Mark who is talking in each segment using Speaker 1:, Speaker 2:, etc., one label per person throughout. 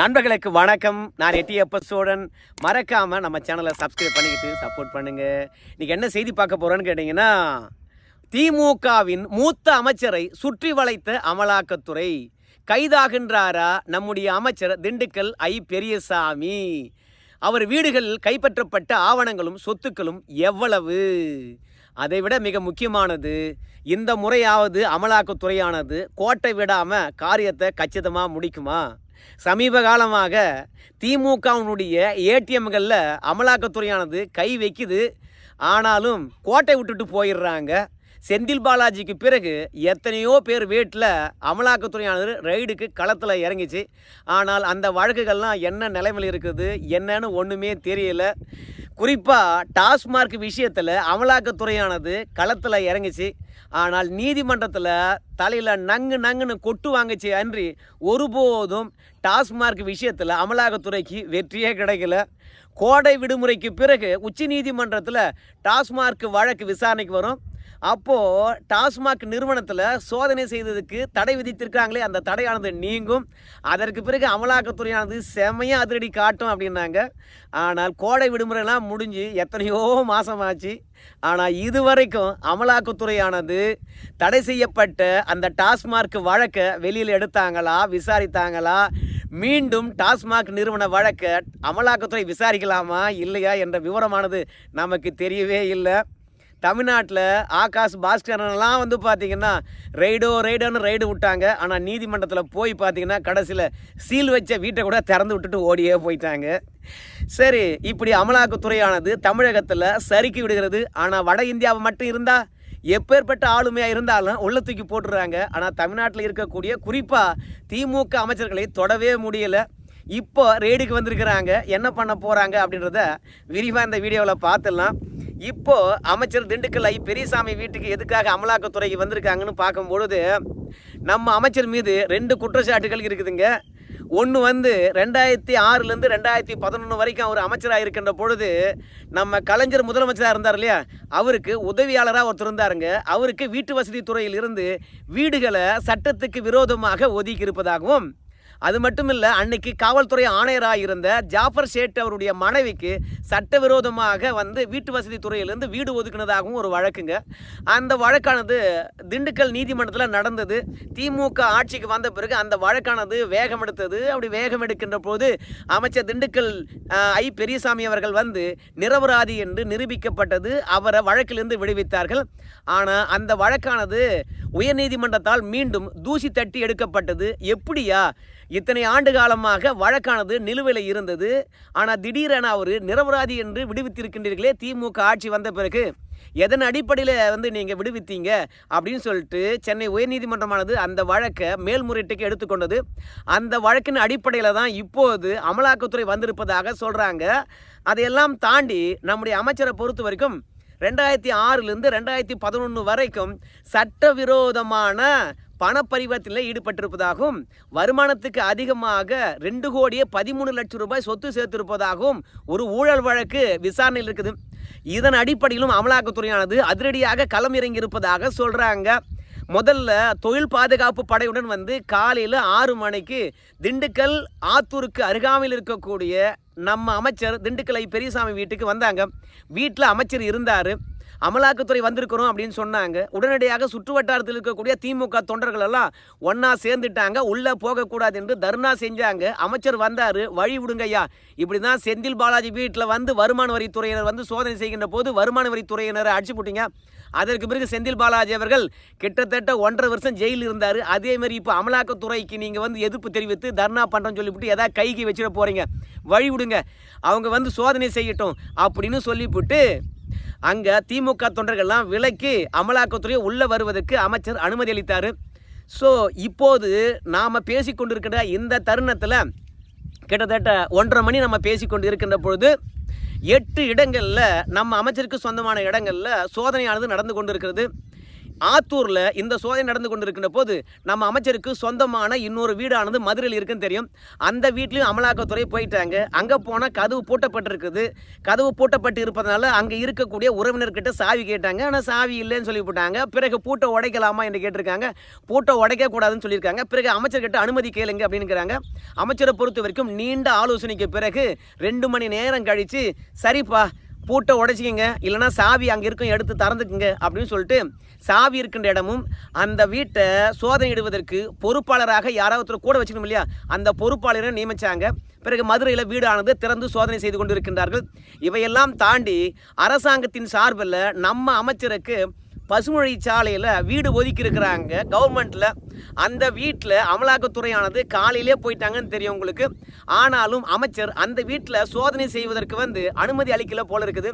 Speaker 1: நண்பர்களுக்கு வணக்கம். நான் எட்டியப்ப சோழன். மறக்காமல் நம்ம சேனலை சப்ஸ்கிரைப் பண்ணிக்கிட்டு சப்போர்ட் பண்ணுங்கள் இன்றைக்கி என்ன செய்தி பார்க்க போகிறோன்னு கேட்டிங்கன்னா திமுகவின் மூத்த அமைச்சரை சுற்றி வளைத்த அமலாக்கத்துறை கைதாகின்றாரா நம்முடைய அமைச்சர் திண்டுக்கல் ஐ பெரியசாமி. அவர் வீடுகளில் கைப்பற்றப்பட்ட ஆவணங்களும் சொத்துக்களும் எவ்வளவு? அதைவிட மிக முக்கியமானது இந்த முறையாவது அமலாக்கத்துறையானது கோட்டை விடாமல் காரியத்தை கச்சிதமாக முடிக்குமா? சமீப காலமாக திமுகவினுடைய ஏடிஎம்களில் அமலாக்கத்துறையானது கை வைக்குது. ஆனாலும் கோட்டை விட்டுட்டு போயிடுறாங்க. செந்தில் பாலாஜிக்கு பிறகு எத்தனையோ பேர் வீட்டில் அமலாக்கத்துறையானது ரைடுக்கு களத்தில் இறங்கிச்சு. ஆனால் அந்த வழக்குகள்லாம் என்ன நிலைமையில் இருக்குது? என்னன்னு ஒன்றுமே தெரியல. குறிப்பாக டாஸ்மார்க் விஷயத்தில் அமலாக்கத்துறையானது களத்தில் இறங்குச்சு. ஆனால் நீதிமன்றத்தில் தலையில் நங்கு நங்குன்னு கொட்டு வாங்குச்சு அன்றி ஒருபோதும் டாஸ்மார்க் விஷயத்தில் அமலாக்கத்துறைக்கு வெற்றியே கிடைக்கல. கோடை விடுமுறைக்கு பிறகு உச்ச நீதிமன்றத்தில் டாஸ்மார்க் வழக்கு விசாரணைக்கு வரும். அப்போது டாஸ்மாக் நிறுவனத்தில் சோதனை செய்ததுக்கு தடை விதித்திருக்காங்களே அந்த தடையானது நீங்கும். அதற்கு பிறகு அமலாக்கத்துறையானது செமையாக அதிரடி காட்டும் அப்படின்னாங்க. ஆனால் கோடை விடுமுறைலாம் முடிஞ்சு எத்தனையோ மாதமாச்சு ஆனால் இதுவரைக்கும் அமலாக்கத்துறையானது தடை செய்யப்பட்ட அந்த டாஸ்மார்க் வழக்கை வெளியில் எடுத்தாங்களா விசாரித்தாங்களா மீண்டும் டாஸ்மாக் நிறுவன வழக்கை அமலாக்கத்துறை விசாரிக்கலாமா இல்லையா என்ற விவரமானது நமக்கு தெரியவே இல்லை. தமிழ்நாட்டில் ஆகாஷ் பாஸ்கரன்லாம் வந்து பார்த்தீங்கன்னா ரைடோ ரைடோன்னு ரைடு விட்டாங்க. ஆனால் நீதிமன்றத்தில் போய் பார்த்தீங்கன்னா கடைசியில் சீல் வச்ச வீட்டை கூட திறந்து விட்டுட்டு ஓடியே போயிட்டாங்க. சரி இப்படி அமலாக்கத்துறையானது தமிழகத்தில் சறுக்கி விடுகிறது. ஆனால் வட இந்தியாவை மட்டும் இருந்தால் எப்பேற்பட்ட ஆளுமையாக இருந்தாலும் உள்ள தூக்கி போட்டுடுறாங்க. ஆனால் தமிழ்நாட்டில் இருக்கக்கூடிய குறிப்பாக திமுக அமைச்சர்களை தொடவே முடியலை. இப்போ ரெய்டுக்கு வந்திருக்கிறாங்க. என்ன பண்ண போகிறாங்க அப்படின்றத விரிவாக இந்த வீடியோவில் பார்த்துடலாம். இப்போ அமைச்சர் திண்டுக்கல் ஐ பெரியசாமி வீட்டுக்கு எதுக்காக அமலாக்கத்துறைக்கு வந்திருக்காங்கன்னு பார்க்கும்பொழுது நம்ம அமைச்சர் மீது ரெண்டு குற்றச்சாட்டுகள் இருக்குதுங்க. ஒன்று வந்து ரெண்டாயிரத்தி ஆறுலேருந்து ரெண்டாயிரத்தி பதினொன்று வரைக்கும் அவர் அமைச்சராக இருக்கின்ற பொழுது நம்ம கலைஞர் முதலமைச்சராக இருந்தார் இல்லையா? அவருக்கு உதவியாளராக ஒருத்தர் இருந்தாருங்க. அவருக்கு வீட்டு வசதி துறையில் இருந்து வீடுகளை சட்டத்துக்கு விரோதமாக ஒதுக்கி இருப்பதாகவும் அது மட்டும் இல்லை அன்னைக்கு காவல்துறை ஆணையராக இருந்த ஜாஃபர் ஷேட் அவருடைய மனைவிக்கு சட்டவிரோதமாக வந்து வீட்டு வசதி துறையிலேருந்து வீடு ஒதுக்குனதாகவும் ஒரு வழக்குங்க. அந்த வழக்கானது திண்டுக்கல் நீதிமன்றத்தில் நடந்தது. திமுக ஆட்சிக்கு வந்த பிறகு அந்த வழக்கானது வேகம் எடுத்தது. அப்படி வேகம் எடுக்கின்ற போது அமைச்சர் திண்டுக்கல் ஐ பெரியசாமி அவர்கள் வந்து நிரபராதி என்று நிரூபிக்கப்பட்டது. அவரை வழக்கிலிருந்து விடுவித்தார்கள். ஆனால் அந்த வழக்கானது உயர்நீதிமன்றத்தால் மீண்டும் தூசி தட்டி எடுக்கப்பட்டது. எப்படியா? இத்தனை ஆண்டு காலமாக வழக்கானது நிலுவையில் இருந்தது. ஆனால் திடீரென அவர் நிரபராதி என்று விடுவித்திருக்கின்றீர்களே திமுக ஆட்சி வந்த பிறகு. எதன் அடிப்படையில் வந்து நீங்கள் விடுவித்தீங்க? அப்படின்னு சொல்லிட்டு சென்னை உயர்நீதிமன்றமானது அந்த வழக்கை மேல்முறையீட்டுக்கு எடுத்துக்கொண்டது. அந்த வழக்கின் அடிப்படையில் தான் இப்போது அமலாக்கத்துறை வந்திருப்பதாக சொல்கிறாங்க அதையெல்லாம் தாண்டி நம்முடைய அமைச்சரை பொறுத்த வரைக்கும் ரெண்டாயிரத்தி ஆறுலேருந்து ரெண்டாயிரத்தி பதினொன்று வரைக்கும் சட்டவிரோதமான பணப்பரிவர்த்தனையில் ஈடுபட்டிருப்பதாகவும் வருமானத்துக்கு அதிகமாக ரெண்டு கோடியே பதிமூணு லட்சம் ரூபாய் சொத்து சேர்த்திருப்பதாகவும் ஒரு ஊழல் வழக்கு விசாரணையில் இருக்குது. இதன் அடிப்படையிலும் அமலாக்கத்துறையானது அதிரடியாக களம் இறங்கி இருப்பதாக சொல்கிறாங்க முதல்ல தொழில் பாதுகாப்பு படையுடன் வந்து காலையில் ஆறு மணிக்கு திண்டுக்கல் ஆத்தூருக்கு அருகாமையில் இருக்கக்கூடிய நம்ம அமைச்சர் திண்டுக்கல் பெரியசாமி வீட்டுக்கு வந்தாங்க. வீட்டில் அமைச்சர் இருந்தார். அமலாக்கத்துறை வந்திருக்கிறோம் அப்படின்னு சொன்னாங்க. உடனடியாக சுற்று வட்டாரத்தில் இருக்கக்கூடிய திமுக தொண்டர்கள் எல்லாம் ஒன்றா சேர்ந்துட்டாங்க. உள்ளே போகக்கூடாது என்று தர்ணா செஞ்சாங்க. அமைச்சர் வந்தார் வழி விடுங்கய்யா. இப்படி தான் செந்தில் பாலாஜி வீட்டில் வந்து வருமான வரித்துறையினர் வந்து சோதனை செய்கின்ற போது வருமான வரித்துறையினரை அடிச்சு போட்டீங்க. அதற்கு பிறகு செந்தில் பாலாஜி அவர்கள் கிட்டத்தட்ட ஒன்றரை வருஷம் ஜெயிலில் இருந்தார். அதே மாதிரி இப்போ அமலாக்கத்துறைக்கு நீங்கள் வந்து எதிர்ப்பு தெரிவித்து தர்ணா பண்ணுறோன்னு சொல்லிவிட்டு எதாவது கைக்கு வச்சிட போகிறீங்க வழி விடுங்க. அவங்க வந்து சோதனை செய்யட்டும் அப்படின்னு சொல்லிவிட்டு அங்கே திமுக தொண்டர்கள்லாம் விலக்கி அமலாக்கத்துறையை உள்ளே வருவதற்கு அமைச்சர் அனுமதி அளித்தார். ஸோ இப்போது நாம் பேசிக்கொண்டிருக்கிற இந்த தருணத்தில் கிட்டத்தட்ட ஒன்றரை மணி நம்ம பேசிக்கொண்டு இருக்கின்ற பொழுது எட்டு இடங்களில் நம்ம அமைச்சருக்கு சொந்தமான இடங்களில் சோதனையானது நடந்து கொண்டு இருக்கிறது ஆத்தூரில் இந்த சோதனை நடந்து கொண்டிருக்கின்ற போது நம்ம அமைச்சருக்கு சொந்தமான இன்னொரு வீடானது மதுரையில் இருக்குன்னு தெரியும். அந்த வீட்லையும் அமலாக்கத்துறை போயிட்டாங்க. அங்கே போனால் கதவு பூட்டப்பட்டிருக்குது. கதவு பூட்டப்பட்டு இருப்பதனால அங்கே இருக்கக்கூடிய உறவினர்கிட்ட சாவி கேட்டாங்க. ஆனால் சாவி இல்லைன்னு சொல்லி போட்டாங்க பிறகு பூட்டை உடைக்கலாமா என்று கேட்டிருக்காங்க. பூட்டை உடைக்கக்கூடாதுன்னு சொல்லியிருக்காங்க. பிறகு அமைச்சர்கிட்ட அனுமதி கேளுங்க அப்படின்னுக்கிறாங்க அமைச்சரை பொறுத்த வரைக்கும் நீண்ட ஆலோசனைக்கு பிறகு ரெண்டு மணி நேரம் கழித்து சரிப்பா பூட்டை உடைச்சிக்கிங்க இல்லைனா சாவி அங்கே இருக்கும் எடுத்து திறந்துக்குங்க அப்படின்னு சொல்லிட்டு சாவி இருக்கின்ற இடமும் அந்த வீட்டை சோதனையிடுவதற்கு பொறுப்பாளராக யாராவது ஒருத்தர் கூட வச்சுக்கணும் இல்லையா? அந்த பொறுப்பாளரை நியமித்தாங்க பிறகு மதுரையில் வீடானது திறந்து சோதனை செய்து கொண்டிருக்கின்றார்கள். இவையெல்லாம் தாண்டி அரசாங்கத்தின் சார்பில் நம்ம அமைச்சருக்கு பசுமொழி சாலையில் வீடு ஒதுக்கி இருக்கிறாங்க கவர்மெண்ட்டில் அந்த வீட்டில் அமலாக்கத்துறையானது காலையிலே போயிட்டாங்கன்னு தெரியும் உங்களுக்கு. ஆனாலும் அமைச்சர் அந்த வீட்டில் சோதனை செய்வதற்கு வந்து அனுமதி அளிக்கல போல இருக்குது.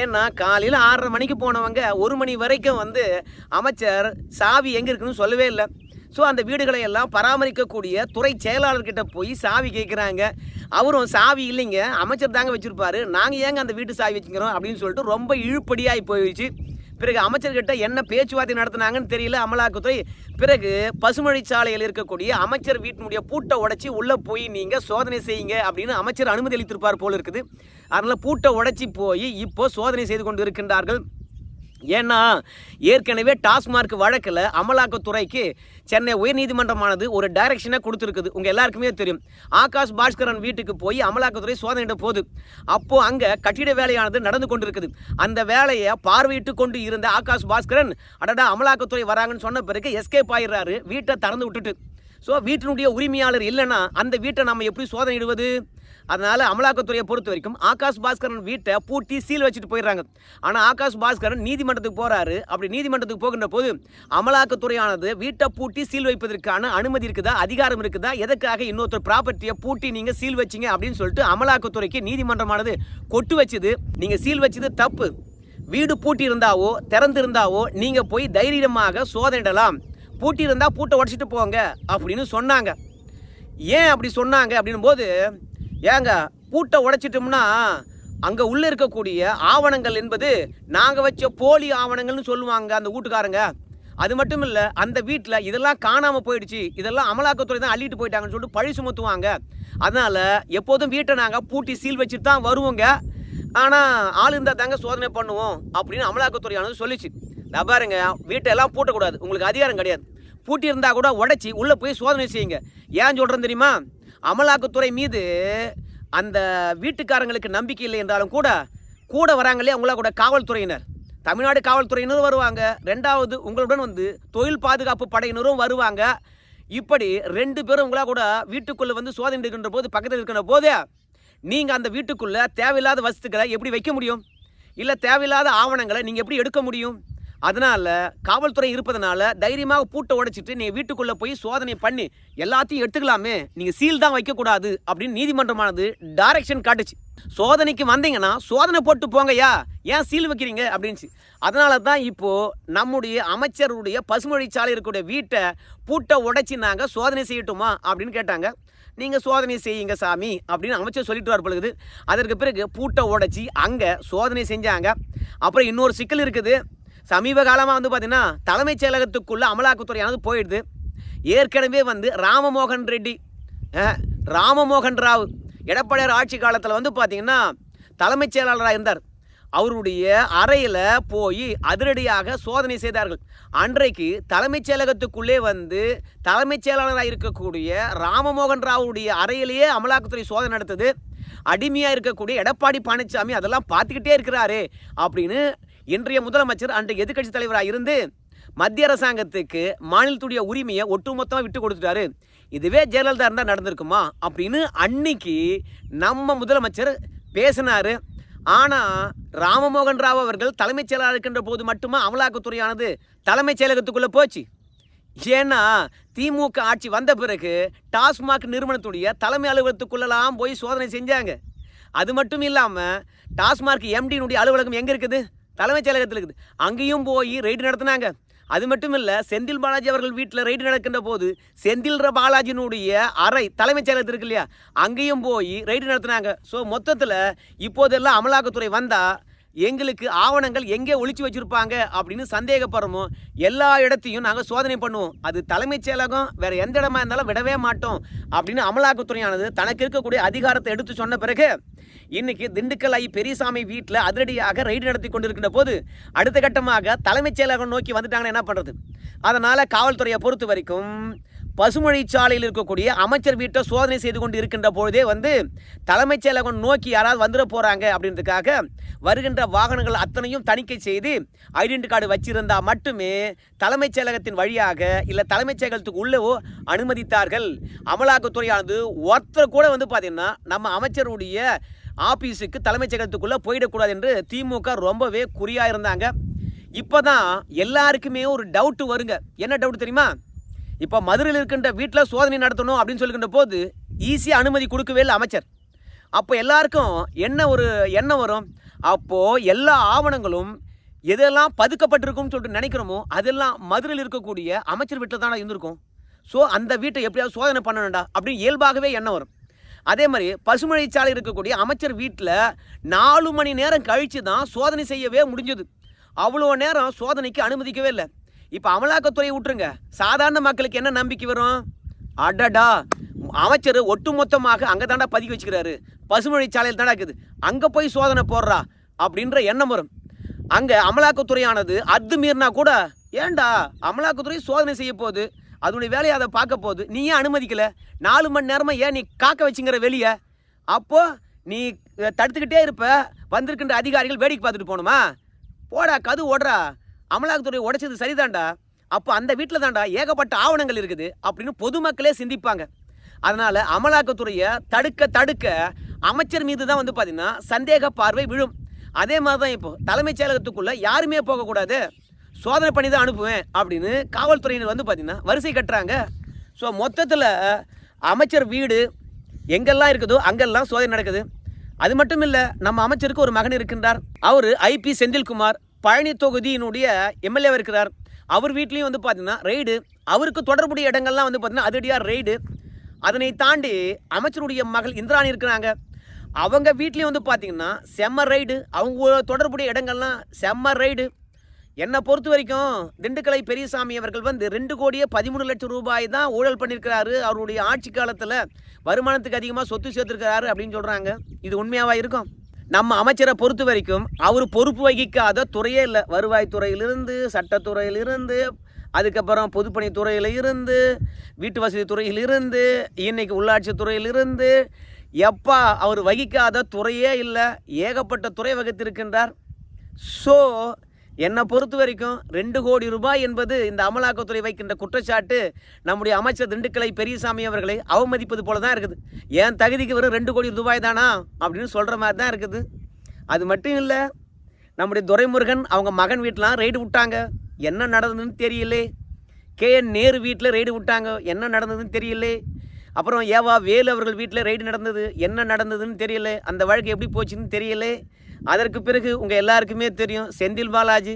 Speaker 1: ஏன்னா காலையில் ஆறரை மணிக்கு போனவங்க ஒரு மணி வரைக்கும் வந்து அமைச்சர் சாவி எங்கே இருக்குன்னு சொல்லவே இல்லை. ஸோ அந்த வீடுகளை எல்லாம் பராமரிக்கக்கூடிய துறை செயலாளர்கிட்ட போய் சாவி கேட்குறாங்க அவரும் சாவி இல்லைங்க அமைச்சர் தாங்க வச்சுருப்பாரு. நாங்கள் ஏங்க அந்த வீட்டு சாவி வச்சுக்கிறோம் அப்படின்னு சொல்லிட்டு ரொம்ப இழுப்படியாகி போயிடுச்சு. பிறகு அமைச்சர்கிட்ட என்ன பேச்சுவார்த்தை நடத்தினாங்கன்னு தெரியல அமலாக்கத்துறை. பிறகு பசுமொழி சாலையில் இருக்கக்கூடிய அமைச்சர் வீட்டினுடைய பூட்டை உடைச்சி உள்ளே போய் நீங்கள் சோதனை செய்யுங்க அப்படின்னு அமைச்சர் அனுமதி அளித்திருப்பார் போல இருக்குது. அதனால் பூட்டை உடைச்சி போய் இப்போ சோதனை செய்து கொண்டு இருக்கின்றார்கள். ஏன்னா ஏற்கனவே டாஸ்மார்க் வழக்கில் அமலாக்கத்துறைக்கு சென்னை உயர்நீதிமன்றமானது ஒரு டைரக்ஷனை கொடுத்துருக்குது. உங்கள் எல்லாருக்குமே தெரியும். ஆகாஷ் பாஸ்கரன் வீட்டுக்கு போய் அமலாக்கத்துறை சோதனையிட போகுது. அப்போது அங்கே கட்டிட வேலையானது நடந்து கொண்டிருக்குது. அந்த வேலையை பார்வையிட்டு கொண்டு இருந்த ஆகாஷ் பாஸ்கரன் அடடா அமலாக்கத்துறை வராங்கன்னு சொன்ன பிறகு எஸ்கேப் ஆயிடுறாரு. வீட்டை திறந்து விட்டுட்டு. ஸோ வீட்டினுடைய உரிமையாளர் இல்லைன்னா அந்த வீட்டை நம்ம எப்படி சோதனையிடுவது அதனால் அமலாக்கத்துறையை பொறுத்த வரைக்கும் ஆகாஷ் பாஸ்கரன் வீட்டை பூட்டி சீல் வச்சுட்டு போயிடுறாங்க. ஆனால் ஆகாஷ் பாஸ்கரன் நீதிமன்றத்துக்கு போகிறாரு அப்படி நீதிமன்றத்துக்கு போகின்ற போது அமலாக்கத்துறையானது வீட்டை பூட்டி சீல் வைப்பதற்கான அனுமதி இருக்குதா? அதிகாரம் இருக்குதா? எதற்காக இன்னொருத்தர் ப்ராப்பர்ட்டியை பூட்டி நீங்கள் சீல் வச்சிங்க? அப்படின்னு சொல்லிட்டு அமலாக்கத்துறைக்கு நீதிமன்றமானது கொட்டு வச்சது. நீங்கள் சீல் வச்சது தப்பு. வீடு பூட்டி இருந்தாவோ திறந்து இருந்தாவோ நீங்கள் போய் தைரியமாக சோதனையிடலாம். பூட்டி இருந்தால் பூட்டை உடச்சிட்டு போங்க அப்படின்னு சொன்னாங்க. ஏன் அப்படி சொன்னாங்க அப்படின்னும் போது ஏங்க பூட்டை உடைச்சிட்டோம்னா அங்கே உள்ளே இருக்கக்கூடிய ஆவணங்கள் என்பது நாங்கள் வச்ச போலி ஆவணங்கள்னு சொல்லுவாங்க அந்த வீட்டுக்காரங்க. அது மட்டும் இல்லை அந்த வீட்டில் இதெல்லாம் காணாமல் போயிடுச்சு. இதெல்லாம் அமலாக்கத்துறை தான் அள்ளிட்டு போயிட்டாங்கன்னு சொல்லிட்டு பழி சுமத்துவாங்க. அதனால் எப்போதும் வீட்டை நாங்கள் பூட்டி சீல் வச்சுட்டு தான் வருவோங்க. ஆனால் ஆள் இருந்தால் தாங்க சோதனை பண்ணுவோம் அப்படின்னு அமலாக்கத்துறையானது சொல்லிச்சு. நான் பாருங்க வீட்டை எல்லாம் பூட்டக்கூடாது. உங்களுக்கு அதிகாரம் கிடையாது. பூட்டி இருந்தால் கூட உடைச்சி உள்ளே போய் சோதனை செய்யுங்க. ஏன் சொல்கிறேன் தெரியுமா? அமலாக்கத்துறை மீது அந்த வீட்டுக்காரங்களுக்கு நம்பிக்கை இல்லை என்றாலும் கூட கூட வராங்களே அவங்களா கூட காவல்துறையினர். தமிழ்நாடு காவல்துறையினரும் வருவாங்க. ரெண்டாவது உங்களுடன் வந்து தொழில் பாதுகாப்பு படையினரும் வருவாங்க. இப்படி ரெண்டு பேரும் உங்களா கூட வீட்டுக்குள்ளே வந்து சோதனை எடுக்கின்ற போது பக்கத்தில் இருக்கின்ற போது நீங்கள் அந்த வீட்டுக்குள்ளே தேவையில்லாத வசதிகளை எப்படி வைக்க முடியும்? இல்லை தேவையில்லாத ஆவணங்களை நீங்கள் எப்படி எடுக்க முடியும்? அதனால் காவல்துறை இருப்பதனால தைரியமாக பூட்டை உடைச்சிட்டு நீங்கள் வீட்டுக்குள்ளே போய் சோதனை பண்ணி. எல்லாத்தையும் எடுத்துக்கலாமே. நீங்கள் சீல் தான் வைக்கக்கூடாது அப்படின்னு நீதிமன்றமானது டைரக்ஷன் காட்டுச்சு. சோதனைக்கு வந்தீங்கன்னா சோதனை போட்டு போங்கய்யா. ஏன் சீல் வைக்கிறீங்க? அப்படின்ச்சு. அதனால தான் இப்போது நம்முடைய அமைச்சருடைய பசுமொழி சாலை இருக்கக்கூடிய வீட்டை பூட்டை உடைச்சி நாங்கள் சோதனை செய்யட்டுமா அப்படின்னு கேட்டாங்க. நீங்கள் சோதனை செய்யுங்க சாமி அப்படின்னு அமைச்சர் சொல்லிட்டு வர பொழுது அதற்கு பிறகு பூட்டை உடைச்சி அங்கே சோதனை செஞ்சாங்க. அப்புறம் இன்னொரு சிக்கல் இருக்குது. சமீப காலமாக வந்து பார்த்திங்கன்னா தலைமைச் செயலகத்துக்குள்ளே அமலாக்கத்துறையானது போயிடுது. ஏற்கனவே வந்து ராமமோகன் ரெட்டி ராமமோகன் ராவ் எடப்பாடியார் ஆட்சி காலத்தில் வந்து பார்த்திங்கன்னா தலைமைச் செயலாளராக இருந்தார். அவருடைய அறையில் போய் அதிரடியாக சோதனை செய்தார்கள். அன்றைக்கு தலைமைச் செயலகத்துக்குள்ளே வந்து தலைமைச் செயலாளராக இருக்கக்கூடிய ராமமோகன் ராவுடைய அறையிலேயே அமலாக்கத்துறை சோதனை நடத்தது. அடிமையாக இருக்கக்கூடிய எடப்பாடி பழனிசாமி அதெல்லாம் பார்த்துக்கிட்டே இருக்கிறாரே அப்படின்னு இன்றைய முதலமைச்சர் அன்றைய எதிர்க்கட்சி தலைவராக இருந்து மத்திய அரசாங்கத்துக்கு மாநிலத்துடைய உரிமையை ஒட்டுமொத்தமாக விட்டு கொடுத்துட்டாரு. இதுவே ஜெயலலிதா இருந்தால் நடந்திருக்குமா? அப்படின்னு அன்னைக்கு நம்ம முதலமைச்சர் பேசினார். ஆனால் ராமமோகன் ராவ் அவர்கள் தலைமைச் செயலாளர் இருக்கின்ற போது மட்டுமா அமலாக்கத்துறையானது தலைமைச் செயலகத்துக்குள்ளே போச்சு? ஏன்னா திமுக ஆட்சி வந்த பிறகு டாஸ்மாக் நிறுவனத்துடைய தலைமை அலுவலகத்துக்குள்ளெல்லாம் போய் சோதனை செஞ்சாங்க. அது மட்டும் இல்லாமல் டாஸ்மாக் எம்டியினுடைய அலுவலகம் எங்கே இருக்குது? தலைமைச் செயலகத்தில் இருக்குது. அங்கேயும் போய் ரைடு நடத்துனாங்க. அது மட்டும் இல்லை செந்தில் பாலாஜி அவர்கள் வீட்டில் ரைடு நடக்கின்ற போது செந்தில் பாலாஜினுடைய அறை தலைமைச் செயலகத்தில் இருக்கு இல்லையா? அங்கேயும் போய் ரைடு நடத்துனாங்க. ஸோ மொத்தத்தில் இப்போதெல்லாம் அமலாக்கத்துறை வந்தால் எங்களுக்கு ஆவணங்கள் எங்கே ஒழிச்சு வச்சுருப்பாங்க அப்படின்னு சந்தேகப்படுறோமோ எல்லா இடத்தையும் நாங்கள் சோதனை பண்ணுவோம். அது தலைமைச் செயலகம் வேறு எந்த இடமா இருந்தாலும் விடவே மாட்டோம் அப்படின்னு அமலாக்கத்துறையானது தனக்கு இருக்கக்கூடிய அதிகாரத்தை எடுத்து சொன்ன பிறகு இன்னைக்கு திண்டுக்கல் ஐ பெரியசாமி வீட்டில் அதிரடியாக ரைடு நடத்தி கொண்டிருக்கின்ற போது அடுத்த கட்டமாக தலைமைச் செயலகம் நோக்கி வந்துட்டாங்கன்னா என்ன பண்ணுறது அதனால் காவல்துறையை பொறுத்த வரைக்கும் பசுமொழிச்சாலையில் இருக்கக்கூடிய அமைச்சர் வீட்டை சோதனை செய்து கொண்டு இருக்கின்ற பொழுதே வந்து தலைமைச் செயலகம் நோக்கி யாராவது வந்துட போகிறாங்க அப்படின்றதுக்காக வருகின்ற வாகனங்கள் அத்தனையும் தணிக்கை செய்து ஐடென்டி கார்டு வச்சிருந்தா மட்டுமே தலைமைச் செயலகத்தின் வழியாக இல்லை தலைமைச் செயலகத்துக்கு உள்ளவோ அனுமதித்தார்கள். அமலாக்கத்துறையானது ஒருத்தர் கூட வந்து பார்த்தீங்கன்னா நம்ம அமைச்சருடைய ஆபீஸுக்கு தலைமைச் செயலகத்துக்குள்ளே போயிடக்கூடாது என்று திமுக ரொம்பவே குறியாக இருந்தாங்க. இப்போ தான் எல்லாருக்குமே ஒரு டவுட்டு வருங்க. என்ன டவுட் தெரியுமா? இப்போ மதுரையில் இருக்கின்ற வீட்டில் சோதனை நடத்தணும் அப்படின்னு சொல்லிக்கின்ற போது ஈஸியாக அனுமதி கொடுக்கவே இல்லை அமைச்சர். அப்போ எல்லாருக்கும் என்ன ஒரு எண்ணம் வரும்? அப்போது எல்லா ஆவணங்களும் எதெல்லாம் பதுக்கப்பட்டிருக்கும்னு சொல்லிட்டு நினைக்கிறோமோ அதெல்லாம் மதுரையில் இருக்கக்கூடிய அமைச்சர் வீட்டில் தானே இருந்திருக்கும். ஸோ அந்த வீட்டை எப்படியாவது சோதனை பண்ணணும்டா அப்படின்னு இயல்பாகவே எண்ணம் வரும். அதே மாதிரி பசுமழைச்சாலை இருக்கக்கூடிய அமைச்சர் வீட்டில் நாலு மணி நேரம் கழித்து தான் சோதனை செய்யவே முடிஞ்சது. அவ்வளோ நேரம் சோதனைக்கு அனுமதிக்கவே இல்லை. இப்போ அமலாக்கத்துறையை விட்டுருங்க. சாதாரண மக்களுக்கு என்ன நம்பிக்கை வரும்? அடடா. அமைச்சர் ஒட்டுமொத்தமாக அங்கே தாண்டா பதுக்கி வச்சுக்கிறாரு. பசுமொழிச்சாலையில் தாண்டா இருக்குது. அங்கே போய் சோதனை போடுறா அப்படின்ற எண்ணம் வரும். அங்கே அமலாக்கத்துறையானது அத்து மீறினா கூட ஏன்டா அமலாக்கத்துறை சோதனை செய்ய போகுது? அதனுடைய வேலையை அதை பார்க்க போகுது. நீ ஏன் அனுமதிக்கலை? நாலு மணி நேரமாக ஏன் நீ காக்க வச்சுங்கிற வெளியே? அப்போது நீ தடுத்துக்கிட்டே இருப்ப. வந்திருக்கின்ற அதிகாரிகள் வேடிக்கை பார்த்துட்டு போகணுமா? போடா கது ஓடுறா. அமலாக்கத்துறை உடைச்சது சரிதான்டா. அப்போ அந்த வீட்டில் தான்டா ஏகப்பட்ட ஆவணங்கள் இருக்குது அப்படின்னு பொதுமக்களே சிந்திப்பாங்க. அதனால் அமலாக்கத்துறையை தடுக்க தடுக்க அமைச்சர் மீது தான் வந்து பார்த்திங்கன்னா சந்தேக பார்வை விழும். அதே மாதிரி தான் இப்போ தலைமைச் செயலகத்துக்குள்ளே யாருமே போகக்கூடாது. சோதனை பண்ணி தான் அனுப்புவேன் அப்படின்னு காவல்துறையினர் வந்து பார்த்திங்கன்னா வரிசை கட்டுறாங்க. ஸோ மொத்தத்தில் அமைச்சர் வீடு எங்கெல்லாம் இருக்குதோ அங்கெல்லாம் சோதனை நடக்குது. அது மட்டும் இல்லை நம்ம அமைச்சருக்கு ஒரு மகன் இருக்கின்றார். அவர் ஐபி செந்தில்குமார். பழனி தொகுதியினுடைய எம்எல்ஏ இருக்கிறார். அவர் வீட்லேயும் வந்து பார்த்திங்கன்னா ரெய்டு. அவருக்கு தொடர்புடைய இடங்கள்லாம் வந்து பார்த்திங்கன்னா அதிரடியாக ரெய்டு. அதனை தாண்டி அமைச்சருடைய மகள் இந்திராணி இருக்கிறாங்க. அவங்க வீட்லேயும் வந்து பார்த்தீங்கன்னா செம்ம ரைடு அவங்க தொடர்புடைய இடங்கள்லாம் செம்ம ரைடு என்னை பொறுத்த வரைக்கும் திண்டுக்கலை பெரியசாமி அவர்கள் வந்து ரெண்டு கோடியே பதிமூணு லட்சம் ரூபாய் தான் ஊழல் பண்ணியிருக்கிறாரு. அவருடைய ஆட்சி காலத்தில் வருமானத்துக்கு அதிகமாக சொத்து சேர்த்துருக்கிறாரு அப்படின்னு சொல்கிறாங்க இது உண்மையாக இருக்கும்? நம்ம அமைச்சரை பொறுத்த வரைக்கும் அவர் பொறுப்பு வகிக்காத துறையே இல்லை. வருவாய்த்துறையிலிருந்து சட்டத்துறையிலிருந்து அதுக்கப்புறம் பொதுப்பணித்துறையில் இருந்து வீட்டு வசதி துறையிலிருந்து இன்னைக்கு உள்ளாட்சி துறையிலிருந்து எப்பா அவர் வகிக்காத துறையே இல்லை. ஏகப்பட்ட துறை வகித்திருக்கின்றார். ஸோ என்னை பொறுத்த வரைக்கும் ரெண்டு கோடி ரூபாய் என்பது இந்த அமலாக்கத்துறை வைக்கின்ற குற்றச்சாட்டு நம்முடைய அமைச்சர் திண்டுக்கலை பெரியசாமி அவர்களை அவமதிப்பது போல தான் இருக்குது. ஏன் தகுதிக்கு வரும் ரெண்டு கோடி ரூபாய் தானா அப்படின்னு சொல்கிற மாதிரி தான் இருக்குது. அது மட்டும் இல்லை நம்முடைய துரைமுருகன் அவங்க மகன் வீட்டிலாம் ரெய்டு விட்டாங்க. என்ன நடந்ததுன்னு தெரியலே. கே என் நேரு வீட்டில் ரெய்டு விட்டாங்க. என்ன நடந்ததுன்னு தெரியலே. அப்புறம் ஏவா வேலு அவர்கள் வீட்டில் ரெய்டு நடந்தது. என்ன நடந்ததுன்னு தெரியல. அந்த வழக்கு எப்படி போச்சுன்னு தெரியலே. அதற்கு பிறகு உங்கள் எல்லாருக்குமே தெரியும் செந்தில் பாலாஜி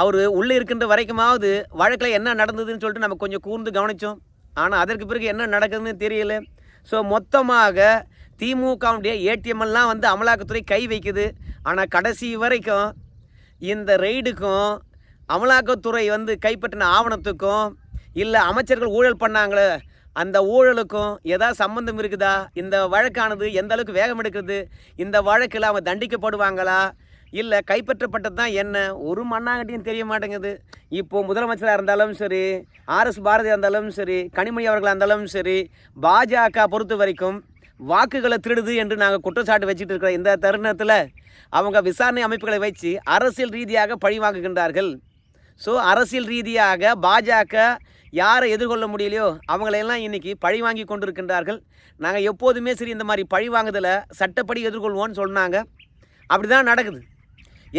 Speaker 1: அவர் உள்ளே இருக்கின்ற வரைக்குமாவது வழக்கில் என்ன நடந்ததுன்னு சொல்லிட்டு நம்ம கொஞ்சம் கூர்ந்து கவனித்தோம் ஆனால் அதற்கு பிறகு என்ன நடக்குதுன்னு தெரியல. ஸோ மொத்தமாக திமுகவுடைய ஏடிஎம்எல்லாம் வந்து அமலாக்கத்துறை கை வைக்குது. ஆனால் கடைசி வரைக்கும் இந்த ரெய்டுக்கும் அமலாக்கத்துறை வந்து கைப்பற்றின ஆவணத்துக்கும் இல்லை அமைச்சர்கள் ஊழல் பண்ணாங்களே அந்த ஊழலுக்கும் ஏதாவது சம்பந்தம் இருக்குதா? இந்த வழக்கானது எந்த அளவுக்கு வேகம் எடுக்குது இந்த வழக்கில் அவங்க தண்டிக்கப்படுவாங்களா? இல்லை கைப்பற்றப்பட்டது தான் என்ன? ஒரு மண்ணாங்கட்டியும் தெரிய மாட்டேங்குது. இப்போ முதலமைச்சராக இருந்தாலும் சரி ஆர்எஸ் பாரதியாக இருந்தாலும் சரி கனிமொழி அவர்களாக இருந்தாலும் சரி பாஜக பொறுத்த வரைக்கும் வாக்குகளை திருடுது என்று நாங்கள் குற்றச்சாட்டு வச்சுட்டு இருக்கிற இந்த தருணத்தில் அவங்க விசாரணை அமைப்புகளை வச்சு அரசியல் ரீதியாக பழி வாங்குகின்றார்கள் ஸோ அரசியல் ரீதியாக பாஜக யாரை எதிர்கொள்ள முடியலையோ அவங்களையெல்லாம் இன்றைக்கி பழி வாங்கி கொண்டிருக்கின்றார்கள். நாங்கள் எப்போதுமே சரி இந்த மாதிரி பழி வாங்குதலை சட்டப்படி எதிர்கொள்வோம்னு சொன்னாங்க. அப்படி தான் நடக்குது.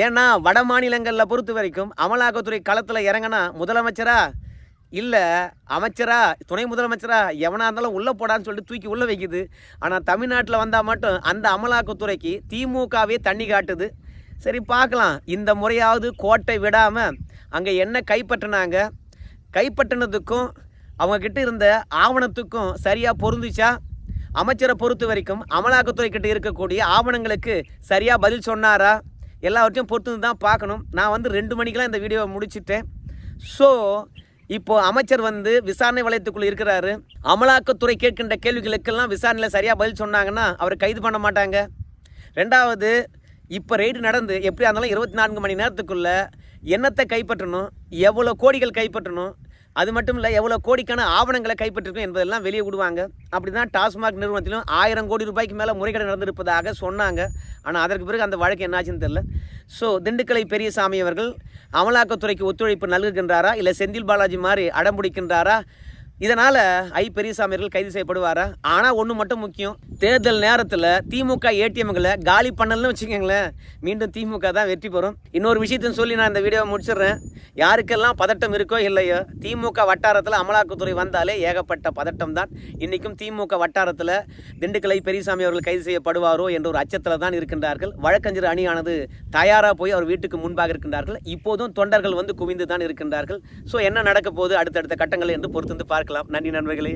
Speaker 1: ஏன்னா வட மாநிலங்களில் பொறுத்த வரைக்கும் அமலாக்கத்துறை களத்தில் இறங்கினா முதலமைச்சரா? இல்லை அமைச்சரா? துணை முதலமைச்சரா? எவனாக இருந்தாலும் உள்ளே போடான்னு சொல்லிட்டு தூக்கி உள்ளே வைக்குது. ஆனால் தமிழ்நாட்டில் வந்தால் மட்டும் அந்த அமலாக்கத்துறைக்கு திமுகவே தண்ணி காட்டுது. சரி பார்க்கலாம். இந்த முறையாவது கோட்டை விடாமல் அங்கே என்ன கைப்பற்றினாங்க? கைப்பற்றினதுக்கும் அவங்கக்கிட்ட இருந்த ஆவணத்துக்கும் சரியாக பொருந்துச்சா? அமைச்சரை பொறுத்த வரைக்கும் அமலாக்கத்துறை கிட்ட இருக்கக்கூடிய ஆவணங்களுக்கு சரியாக பதில் சொன்னாரா? எல்லாவற்றையும் பொறுத்து தான் பார்க்கணும். நான் வந்து ரெண்டு மணிக்கெலாம் இந்த வீடியோவை முடிச்சிட்டேன். ஸோ இப்போ அமைச்சர் வந்து விசாரணை வளையத்துக்குள்ளே இருக்கிறாரு. அமலாக்கத்துறை கேட்கின்ற கேள்விகளுக்கெல்லாம் விசாரணையில் சரியாக பதில் சொன்னாங்கன்னா அவரை கைது பண்ண மாட்டாங்க. ரெண்டாவது இப்போ ரெய்டு நடந்து எப்படியா இருந்தாலும் இருபத்தி நான்கு மணி நேரத்துக்குள்ள என்னத்தை கைப்பற்றணும்? எவ்வளோ கோடிகள் கைப்பற்றணும்? அது மட்டும் இல்லை எவ்வளோ கோடிக்கான ஆவணங்களை கைப்பற்றிருக்கும் என்பதெல்லாம் வெளியே விடுவாங்க. அப்படி தான் டாஸ்மாக் நிறுவனத்திலும் ஆயிரம் கோடி ரூபாய்க்கு மேலே முறைகேடு நடந்திருப்பதாக சொன்னாங்க. ஆனால் அதற்கு பிறகு அந்த வழக்கு என்னாச்சுன்னு தெரில ஸோ திண்டுக்கலை பெரியசாமி அவர்கள் அமலாக்கத்துறைக்கு ஒத்துழைப்பு நல்குகின்றாரா? இல்லை செந்தில் பாலாஜி மாதிரி அடம்பிடிக்கின்றாரா இதனால் ஐ பெரியசாமி அவர்கள் கைது செய்யப்படுவாரா? ஆனால் ஒன்று மட்டும் முக்கியம். தேர்தல் நேரத்தில் திமுக ஏடிஎம்களை காலி பண்ணலன்னு வச்சுக்கோங்களேன். மீண்டும் திமுக தான் வெற்றி பெறும். இன்னொரு விஷயத்தையும் சொல்லி நான் இந்த வீடியோவை முடிச்சிடுறேன். யாருக்கெல்லாம் பதட்டம் இருக்கோ இல்லையோ திமுக வட்டாரத்தில் அமலாக்கத்துறை வந்தாலே ஏகப்பட்ட பதட்டம் தான். இன்றைக்கும் திமுக வட்டாரத்தில் திண்டுக்கலை பெரியசாமி அவர்கள் கைது செய்யப்படுவாரோ என்ற ஒரு அச்சத்தில் தான் இருக்கின்றார்கள். வழக்கறிஞர் அணியானது தயாராக போய் அவர் வீட்டுக்கு முன்பாக இருக்கின்றார்கள். இப்போதும் தொண்டர்கள் வந்து குவிந்து தான் இருக்கின்றார்கள். ஸோ என்ன நடக்க போகுது அடுத்தடுத்த கட்டங்கள் என்று பொறுத்து வந்து பார்க்கலாம். நன்றி நண்பர்களே.